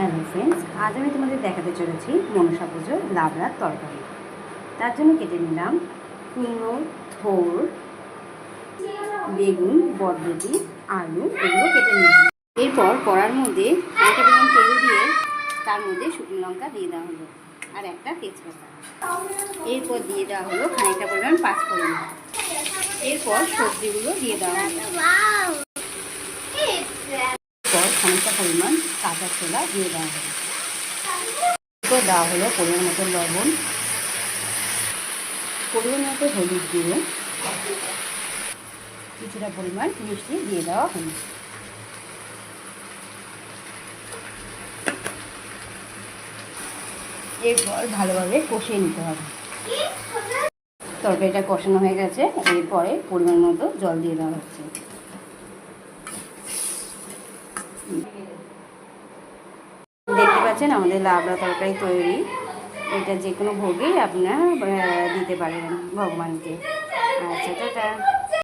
Hello friends আজ আমি তোমাদের দেখাতে চলেছি মনসা পুজোর লাবড়ার তরকারি। তার জন্য কেটে নিলাম কুমড়ো, থোর, বেগুন, বরবটি, আলু, এগুলো কেটে নিলাম। এরপর কড়ার মধ্যে একটা পরিমাণ তেল দিয়ে তার মধ্যে শুকনো লঙ্কা দিয়ে দেওয়া হলো আর একটা তেজপাতা। এরপর দিয়ে দেওয়া হলো খানিকটা পরিমাণ পাঁচ পাঁচফোড়ন এরপর সবজিগুলো দিয়ে দেওয়া হলো। খানিকটা পরিমাণ কাঁচা ছোলা দিয়ে দেওয়া হলো। দেওয়া হলো পরিমাণ মতো লবণ। পরিমাণ মতো হলুদ দিয়ে কিছুটা পরিমাণ মিষ্টি দিয়ে দেওয়া হলো। এরপর ভালোভাবে কষিয়ে নিতে হবে। তরকারিটা কষানো হয়ে গেছে। এরপরে পরিমাণ মতো জল দিয়ে দেওয়া হচ্ছে। দেখতে পাচ্ছেন, আমাদের লাবড়া তরকারি তৈরি। এটা যে কোনো ভোগেই আপনারা দিতে পারেন ভগবানকে। আচ্ছা টাটা।